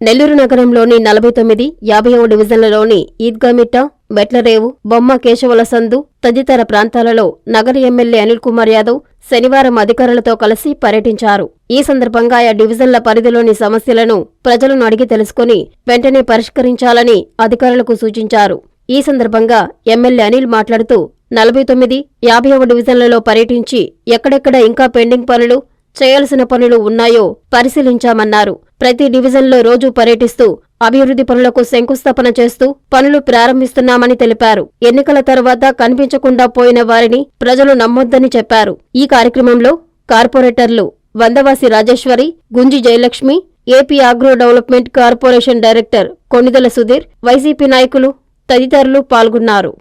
నెల్లూరు నగరంలోని నలభై తొమ్మిది యాభైవ డివిజన్లలోని ఈద్గామిట్ట వెట్లరేవు బొమ్మ కేశవుల సందు తదితర ప్రాంతాలలో నగర ఎమ్మెల్యే అనిల్ కుమార్ యాదవ్ శనివారం అధికారులతో కలిసి పర్యటించారు. ఈ సందర్భంగా ఆయా డివిజన్ల పరిధిలోని సమస్యలను ప్రజలను అడిగి తెలుసుకుని వెంటనే పరిష్కరించాలని అధికారులకు సూచించారు. ఈ సందర్భంగా ఎమ్మెల్యే అనిల్ మాట్లాడుతూ నలభై తొమ్మిది యాభైవ డివిజన్లలో పర్యటించి ఎక్కడెక్కడ ఇంకా పెండింగ్ పనులు చేయాల్సిన పనులు ఉన్నాయో పరిశీలించామన్నారు. ప్రతి డివిజన్లో రోజు పర్యటిస్తూ అభివృద్ధి పనులకు శంకుస్థాపన చేస్తూ పనులు ప్రారంభిస్తున్నామని తెలిపారు. ఎన్నికల తర్వాత కనిపించకుండా పోయిన వారిని ప్రజలు నమ్మొద్దని చెప్పారు. ఈ కార్యక్రమంలో కార్పొరేటర్లు Vandavasi Rajeshwari Gunji Jayalakshmi AP agro development corporation director Konidala Sudheer YCP నాయకులు తదితరులు పాల్గొన్నారు.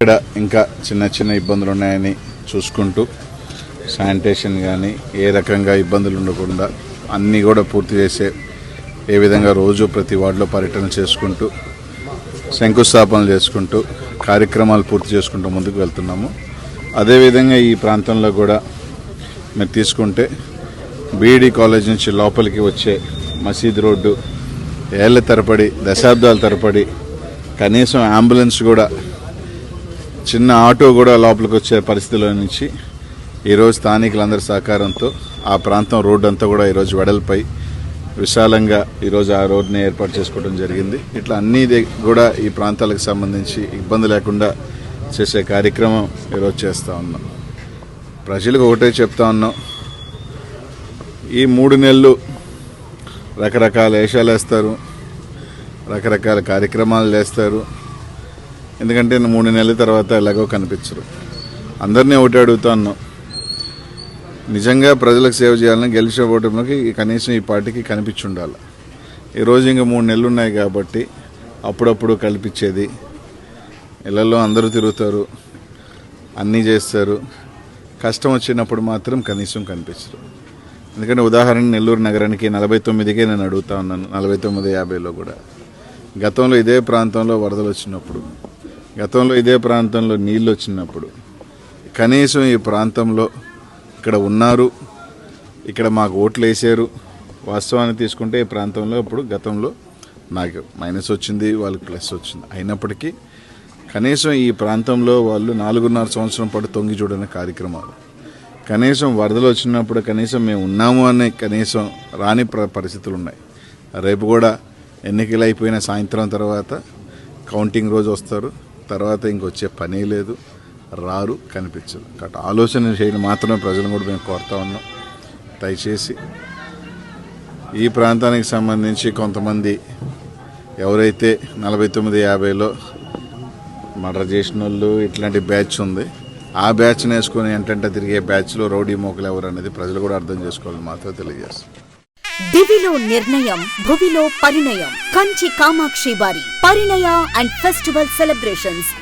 ఇక్కడ ఇంకా చిన్న చిన్న ఇబ్బందులు ఉన్నాయని చూసుకుంటూ శానిటేషన్ కానీ ఏ రకంగా ఇబ్బందులు ఉండకుండా అన్నీ కూడా పూర్తి చేసే ఏ విధంగా రోజు ప్రతి వార్డులో పర్యటన చేసుకుంటూ శంకుస్థాపనలు చేసుకుంటూ కార్యక్రమాలు పూర్తి చేసుకుంటూ ముందుకు వెళ్తున్నాము. అదేవిధంగా ఈ ప్రాంతంలో కూడా మీరు తీసుకుంటే బీఈడి కాలేజ్ నుంచి లోపలికి వచ్చే మసీద్ రోడ్డు ఏళ్ళ తరపడి దశాబ్దాల తరపడి కనీసం అంబులెన్స్ కూడా చిన్న ఆటో కూడా లోపలికి వచ్చే పరిస్థితిలో నుంచి ఈరోజు స్థానికులందరి సహకారంతో ఆ ప్రాంతం రోడ్డు అంతా కూడా ఈరోజు వెడల్పై విశాలంగా ఈరోజు ఆ రోడ్ని ఏర్పాటు చేసుకోవడం జరిగింది. ఇట్లా అన్నీ కూడా ఈ ప్రాంతాలకు సంబంధించి ఇబ్బంది లేకుండా చేసే కార్యక్రమం ఈరోజు చేస్తూ ఉన్నాం. ప్రజలకు ఒకటే చెప్తా ఉన్నాం. ఈ మూడు నెలలు రకరకాల వేషాలు వేస్తారు రకరకాల కార్యక్రమాలు చేస్తారు. ఎందుకంటే మూడు నెలల తర్వాత ఎలాగో కనిపించరు. అందరినీ ఒకటి అడుగుతా ఉన్నాం. నిజంగా ప్రజలకు సేవ చేయాలని గెలిచిన ఓటమికి కనీసం ఈ పార్టీకి కనిపించి ఉండాలి ఈరోజు ఇంకా మూడు నెలలు ఉన్నాయి కాబట్టి అప్పుడప్పుడు కల్పించేది. ఇళ్ళలో అందరూ తిరుగుతారు అన్నీ చేస్తారు. కష్టం వచ్చినప్పుడు మాత్రం కనీసం కనిపించరు. ఎందుకంటే ఉదాహరణ నెల్లూరు నగరానికి నలభై తొమ్మిదికే నేను అడుగుతా ఉన్నాను నలభై తొమ్మిది యాభైలో కూడా. గతంలో ఇదే ప్రాంతంలో వరదలు వచ్చినప్పుడు గతంలో ఇదే ప్రాంతంలో నీళ్ళు వచ్చినప్పుడు కనీసం ఈ ప్రాంతంలో ఇక్కడ ఉన్నారు. ఇక్కడ మాకు ఓట్లు వేసారు వాస్తవాన్ని తీసుకుంటే ఈ ప్రాంతంలో ఇప్పుడు గతంలో నాకు మైనస్ వచ్చింది వాళ్ళకి ప్లస్ వచ్చింది. అయినప్పటికీ కనీసం ఈ ప్రాంతంలో వాళ్ళు నాలుగున్నర సంవత్సరం పాటు తొంగి చూడని కార్యక్రమాలు కనీసం వరదలు వచ్చినప్పుడు కనీసం మేము ఉన్నాము అనే కనీసం రాని పరిస్థితులు ఉన్నాయి. రేపు కూడా ఎన్నికలు అయిపోయిన సాయంత్రం తర్వాత కౌంటింగ్ రోజు వస్తారు. తర్వాత ఇంకొచ్చే పనే లేదు. రారు కనిపించదు. కాబట్టి ఆలోచన చేయడం మాత్రమే ప్రజలను కూడా మేము కోరుతా ఉన్నాం. దయచేసి ఈ ప్రాంతానికి సంబంధించి కొంతమంది ఎవరైతే నలభై తొమ్మిది యాభైలో మర్డర్ చేసిన వాళ్ళు ఇట్లాంటి బ్యాచ్ ఉంది ఆ బ్యాచ్ని వేసుకొని ఏంటంటే తిరిగే బ్యాచ్లో రౌడీ మోకలు ఎవరు అనేది ప్రజలు కూడా అర్థం చేసుకోవాలని మాత్రం తెలియజేస్తాం. దివిలో నిర్ణయం భువిలో పరిణయం. కంచి కామాక్షి వారి పరిణయ అండ్ ఫెస్టివల్ సెలబ్రేషన్స్.